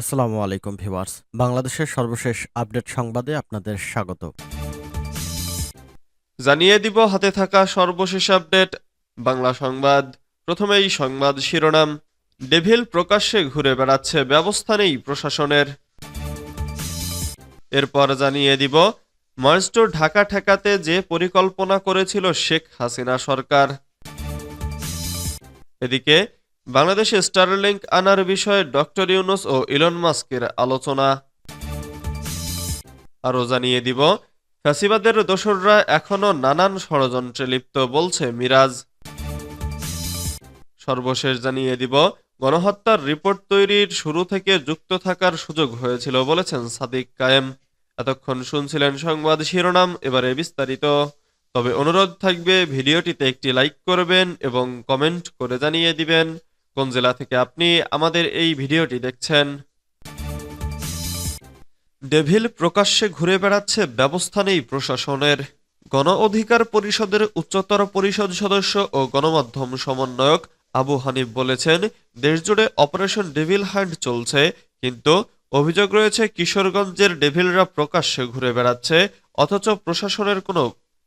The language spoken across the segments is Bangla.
আসসালামু আলাইকুম, ভিউয়ার্স। বাংলাদেশের সর্বশেষ আপডেট সংবাদে আপনাদের স্বাগত। জানিয়ে দিব, হাতে থাকা সর্বশেষ আপডেট। বাংলা সংবাদ, প্রথমেই সংবাদ শিরোনাম। ডেভিল প্রকাশ্যে ঘুরে বেড়াচ্ছে ব্যবস্থা নেই প্রশাসনের। এরপর জানিয়ে দিব, মার্স্টো ঢাকা ঠেকাতে যে পরিকল্পনা করেছিল শেখ হাসিনা সরকার। এদিকে বাংলাদেশে স্টারলিংক আনার বিষয়ে ডক্টর ইউনুস ও ইলন মাস্কের আলোচনা। আরও জানিয়ে দিব, ফ্যাসিবাদের দোসররা এখনও নানান ষড়যন্ত্রে লিপ্ত বলছে মিরাজ। সর্বশেষ জানিয়ে দিব, গণহত্যার রিপোর্ট তৈরির শুরু থেকে যুক্ত থাকার সুযোগ হয়েছিল বলেছেন সাদিক কায়েম। এতক্ষণ শুনছিলেন সংবাদ শিরোনাম, এবারে বিস্তারিত। তবে অনুরোধ থাকবে, ভিডিওটিতে একটি লাইক করবেন এবং কমেন্ট করে জানিয়ে দিবেন। কোন জেলা থেকে। আপনি আমাদের এই ভিডিওটি দেখছেন। ডেভিল প্রকাশ্যে ঘুরে বেড়াচ্ছে ব্যবস্থা নেই প্রশাসনের। গণ অধিকার পরিষদের উচ্চতর পরিষদ সদস্য ও গণমাধ্যম সমন্বয়ক আবু হানিফ বলেছেন, দেশজুড়ে অপারেশন ডেভিল হ্যান্ড চলছে, কিন্তু অভিযোগ রয়েছে কিশোরগঞ্জের ডেভিলরা প্রকাশ্যে ঘুরে বেড়াচ্ছে, অথচ প্রশাসনের কোনো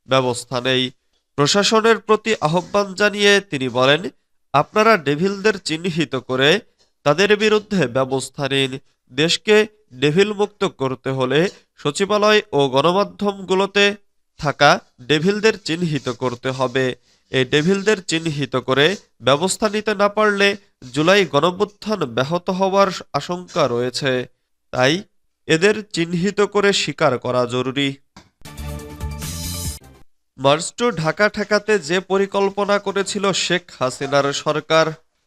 ব্যবস্থা নেই। প্রশাসনের প্রতি আহ্বান জানিয়ে তিনি বলেন আপনারা ডেভিলদের চিহ্নিত করে তাদের বিরুদ্ধে ব্যবস্থা নিন। দেশকে ডেভিল মুক্ত করতে হলে সচিবালয় ও গণমাধ্যমগুলোতে থাকা ডেভিলদের চিহ্নিত করতে হবে। এই ডেভিলদের চিহ্নিত করে ব্যবস্থা নিতে না পারলে জুলাই গণভ্যুত্থান ব্যাহত হওয়ার আশঙ্কা রয়েছে। তাই এদের চিহ্নিত করে স্বীকার করা জরুরি। মার্চ ঢাকা ঠেকাতে যে পরিকল্পনা করেছিল শেখ হাসিনার সরকার,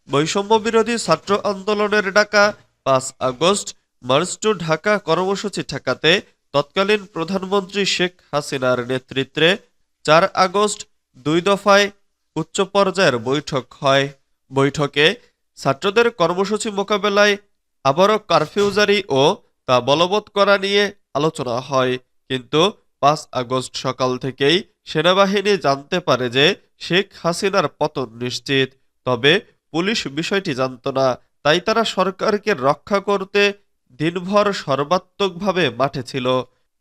বৈষম্য বিরোধী ছাত্র আন্দোলনের ডাকা পাঁচ আগস্ট, মার্চ টু ঢাকা কর্মসূচি ঠেকাতে তৎকালীন প্রধানমন্ত্রী শেখ হাসিনার নেতৃত্বে চার আগস্ট দুই দফায় উচ্চ পর্যায়ের বৈঠক হয়। বৈঠকে ছাত্রদের কর্মসূচি মোকাবেলায় আবারও কারফিউ জারি ও তা বলবৎ করা নিয়ে আলোচনা হয়। কিন্তু পাঁচ আগস্ট সকাল থেকেই সেনাবাহিনী জানতে পারে যে শেখ হাসিনার পতন নিশ্চিত। তবে পুলিশ বিষয়টি জানত না, তাই তারা সরকারকে রক্ষা করতে দিনভর সর্বাত্মকভাবে মাঠে ছিল।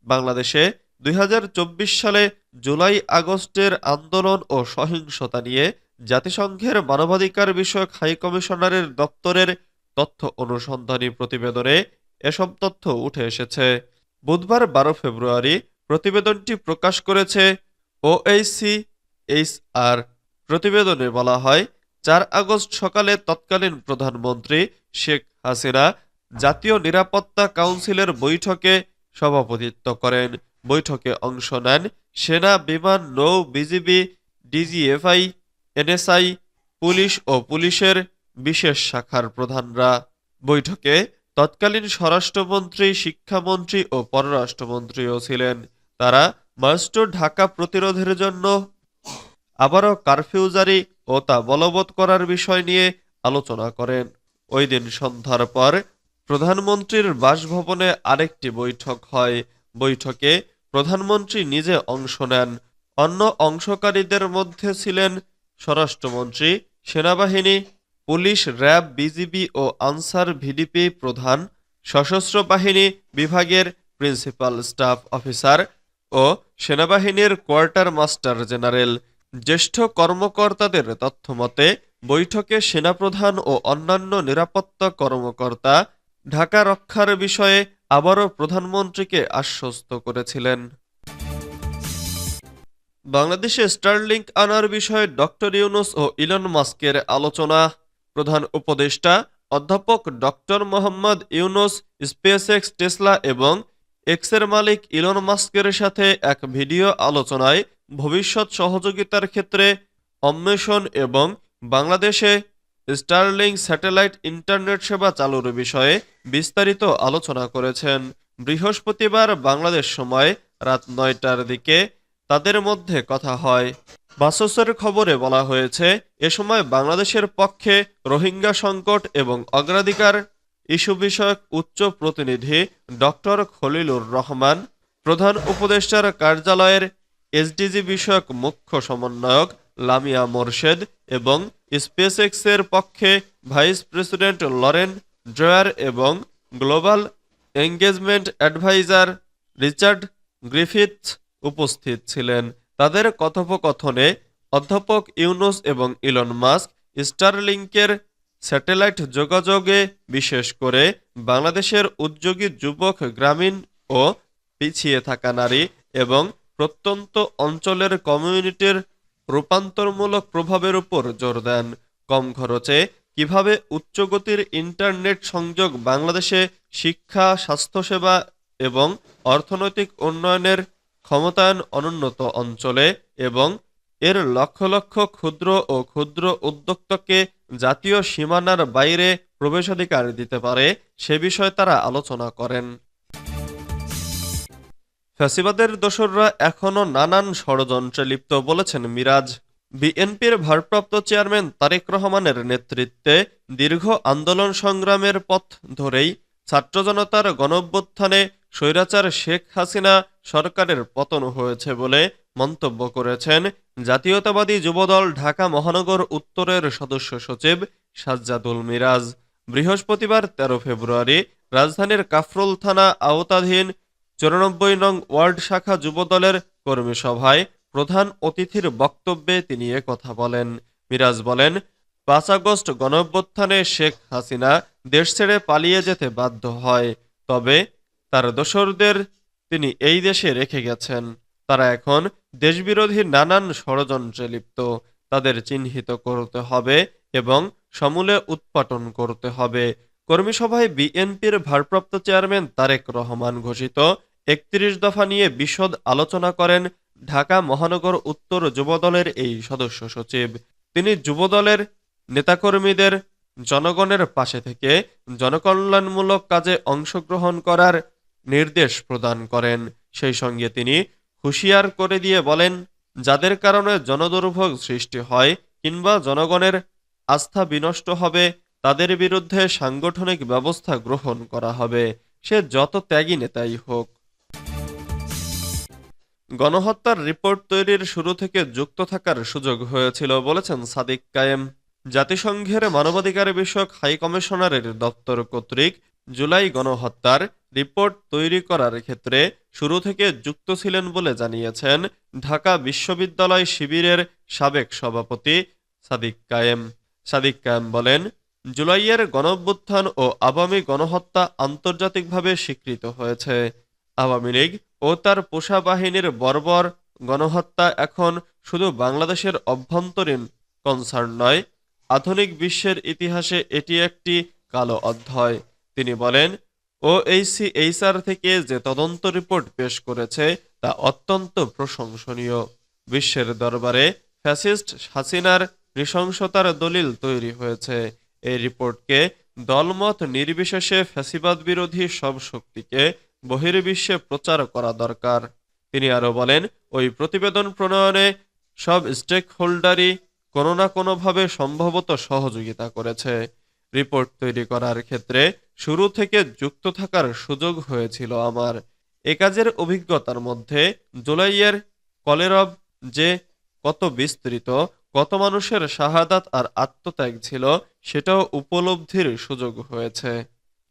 বাংলাদেশে দুই হাজার চব্বিশ সালে জুলাই আগস্টের আন্দোলন ও সহিংসতা নিয়ে জাতিসংঘের মানবাধিকার বিষয়ক হাইকমিশনারের দপ্তরের তথ্য অনুসন্ধানী প্রতিবেদনে এসব তথ্য উঠে এসেছে। বুধবার বারো ফেব্রুয়ারি প্রতিবেদনটি প্রকাশ করেছে ওএইসি এইচআর প্রতিবেদনে বলা হয়, চার আগস্ট সকালে তৎকালীন প্রধানমন্ত্রী শেখ হাসিনা জাতীয় নিরাপত্তা কাউন্সিলের বৈঠকে সভাপতিত্ব করেন। বৈঠকে অংশ নেন সেনা, বিমান, নৌ, বিজিবি, ডিজিএফআই, এনএসআই, পুলিশ ও পুলিশের বিশেষ শাখার প্রধানরা। বৈঠকে তৎকালীন স্বরাষ্ট্রমন্ত্রী, শিক্ষামন্ত্রী ও পররাষ্ট্রমন্ত্রীও ছিলেন। তারা মাস্ট ঢাকা প্রতিরোধের জন্য আবারও কারফিউ জারি ও তা বলবৎ করার বিষয় নিয়ে আলোচনা করেন। ওই দিন সন্ধ্যার পর প্রধানমন্ত্রীর বাসভবনে আরেকটি বৈঠক হয়। বৈঠকে প্রধানমন্ত্রী নিজে অংশ নেন। অন্য অংশকারীদের মধ্যে ছিলেন স্বরাষ্ট্রমন্ত্রী, সেনাবাহিনী, পুলিশ, র্যাব, বিজিবি ও আনসার ভিডিপি প্রধান, সশস্ত্র বাহিনী বিভাগের প্রিন্সিপাল, স্টাফ অফিসার ও সেনাবাহিনীর কোয়ার্টার মাস্টার জেনারেল, জ্যেষ্ঠ কর্মকর্তাদের তথ্যমতে, বৈঠকে সেনাপ্রধান ও অন্যান্য নিরাপত্তা কর্মকর্তা ঢাকা রক্ষার বিষয়ে আবারও প্রধানমন্ত্রীকে আশ্বস্ত করেছিলেন। বাংলাদেশে স্টারলিংক আনার বিষয়ে ডক্টর ইউনুস ও ইলন মাস্কের আলোচনা। প্রধান উপদেষ্টা অধ্যাপক doctor Mohammad Yunus, SpaceX, Tesla এবং এক্সের মালিক ইলন মাস্কের সাথে এক ভিডিও আলোচনায় ভবিষ্যৎ সহযোগিতার ক্ষেত্রে অন্বেষণ এবং বাংলাদেশে স্টারলিং স্যাটেলাইট ইন্টারনেট সেবা চালুর বিষয়ে বিস্তারিত আলোচনা করেছেন। বৃহস্পতিবার বাংলাদেশ সময় রাত নয়টার দিকে তাদের মধ্যে কথা হয়। বাসসের খবরে বলা হয়েছে, এ সময় বাংলাদেশের পক্ষে রোহিঙ্গা সংকট এবং অগ্রাধিকার ইস্যু বিষয়ক উচ্চ প্রতিনিধি ডক্টর খলিলুর রহমান, প্রধান উপদেষ্টার কার্যালয়ের এসডিজি বিষয়ক মুখ্য সমন্বয়ক লামিয়া মোরশেদ এবং স্পেসএক্সের পক্ষে ভাইস প্রেসিডেন্ট লরেন ড্রয়ার এবং global engagement adviser Richard Griffiths উপস্থিত ছিলেন। তাদের কথোপকথনে অধ্যাপক ইউনুস এবং ইলন মাস্ক স্টারলিংকের স্যাটেলাইট যোগাযোগে, বিশেষ করে বাংলাদেশের উদ্যোগী যুবক, গ্রামীণ ও পিছিয়ে থাকা নারী এবং প্রত্যন্ত অঞ্চলের কমিউনিটির রূপান্তরমূলক প্রভাবের উপর জোর দেন। কম খরচে কীভাবে উচ্চগতির ইন্টারনেট সংযোগ বাংলাদেশে শিক্ষা, স্বাস্থ্যসেবা এবং অর্থনৈতিক উন্নয়নের ক্ষমতায়ন অনুন্নত অঞ্চলে এবং এর লক্ষ লক্ষ ক্ষুদ্র ও ক্ষুদ্র উদ্যোক্তাকে জাতীয় সীমানার বাইরে প্রবেশাধিকার দিতে পারে, সে বিষয়ে তারা আলোচনা করেন। ফ্যাসিবাদের দোসররা এখনও নানান ষড়যন্ত্রে লিপ্ত বলেছেন মিরাজ। বিএনপির ভারপ্রাপ্ত চেয়ারম্যান তারেক রহমানের নেতৃত্বে দীর্ঘ আন্দোলন সংগ্রামের পথ ধরেই ছাত্র জনতার গণঅভ্যুত্থানে স্বৈরাচার শেখ হাসিনা সরকারের পতন হয়েছে বলে মন্তব্য করেছেন জাতীয়তাবাদী যুবদল ঢাকা মহানগর উত্তরের সদস্য সচিব সাজ্জাদুল মিরাজ, বৃহস্পতিবার তেরো ফেব্রুয়ারি রাজধানীর কাফরুল থানা আওতাধীন চুরানব্বই নং ওয়ার্ড শাখা যুবদলের কর্মী সভায় প্রধান অতিথির বক্তব্যে তিনি কথা বলেন। মিরাজ বলেন, পাঁচ আগস্ট গণঅভ্যুত্থানে শেখ হাসিনা দেশ ছেড়ে পালিয়ে যেতে বাধ্য হয়, তবে তার দোসরদের তিনি এই দেশে রেখে গেছেন। তারা এখন দেশবিরোধী নানান ষড়যন্ত্রে লিপ্ত। তাদের চিহ্নিত করতে হবে এবং সমূলে উৎপাটন করতে হবে। কর্মী সভায় বিএনপির ভারপ্রাপ্ত চেয়ারম্যান তারেক রহমান ঘোষিত। একত্রিশ দফা নিয়ে বিশদ আলোচনা করেন ঢাকা মহানগর উত্তর যুবদলের এই সদস্য সচিব। তিনি যুবদলের নেতাকর্মীদের জনগণের পাশে থেকে জনকল্যাণমূলক কাজে অংশগ্রহণ করার নির্দেশ প্রদান করেন। সেই সঙ্গে তিনি হুঁশিয়ার করে দিয়ে বলেন, যাদের কারণে জনদুর্ভোগ সৃষ্টি হয় কিংবা জনগণের আস্থা বিনষ্ট হবে, তাদের বিরুদ্ধে সাংগঠনিক ব্যবস্থা গ্রহণ করা হবে। সে যত ত্যাগী নেতাই হোক। গণহত্যার রিপোর্ট তৈরির শুরু থেকে যুক্ত থাকার সুযোগ হয়েছিল, বলেছেন সাদিক কায়েম। জাতিসংঘের মানবাধিকার বিষয়ক হাই কমিশনারের দপ্তর কর্তৃক জুলাই গণহত্যার রিপোর্ট তৈরি করার ক্ষেত্রে শুরু থেকে যুক্ত ছিলেন বলে জানিয়েছেন ঢাকা বিশ্ববিদ্যালয় শিবিরের সাবেক সভাপতি সাদিক কায়েম। সাদিক কায়েম বলেন, জুলাইয়ের গণঅভ্যুত্থান ও আওয়ামী গণহত্যা আন্তর্জাতিকভাবে স্বীকৃত হয়েছে। আওয়ামী লীগ ও তার পোষা বাহিনীর বর্বর গণহত্যা এখন শুধু বাংলাদেশের অভ্যন্তরীণ কনসার্ন নয়, আধুনিক বিশ্বের ইতিহাসে এটি একটি কালো অধ্যায়। তিনি বলেন ওএইসিএইচআর থেকে যে তদন্ত রিপোর্ট পেশ করেছে তা অত্যন্ত প্রশংসনীয়। বিশ্বের দরবারে ফ্যাসিস্ট হাসিনার নৃশংসতার দলিল তৈরি হয়েছে। এই রিপোর্টকে দলমত নির্বিশেষে ফ্যাসিবাদ বিরোধী সব শক্তিকে বহির্বিশ্বে প্রচার করা দরকার। তিনি আরও বলেন, ওই প্রতিবেদন প্রণয়নে সব স্টেক হোল্ডারই কোনো না কোনোভাবে সম্ভবত সহযোগিতা করেছে। রিপোর্ট তৈরি করার ক্ষেত্রে শুরু থেকে যুক্ত থাকার সুযোগ হয়েছিল আমার। এ কাজের অভিজ্ঞতার মধ্যে জুলাইয়ের কলেরব যে কত বিস্তৃত, কত মানুষের শাহাদাত আর আত্মত্যাগ ছিল, সেটাও উপলব্ধির সুযোগ হয়েছে।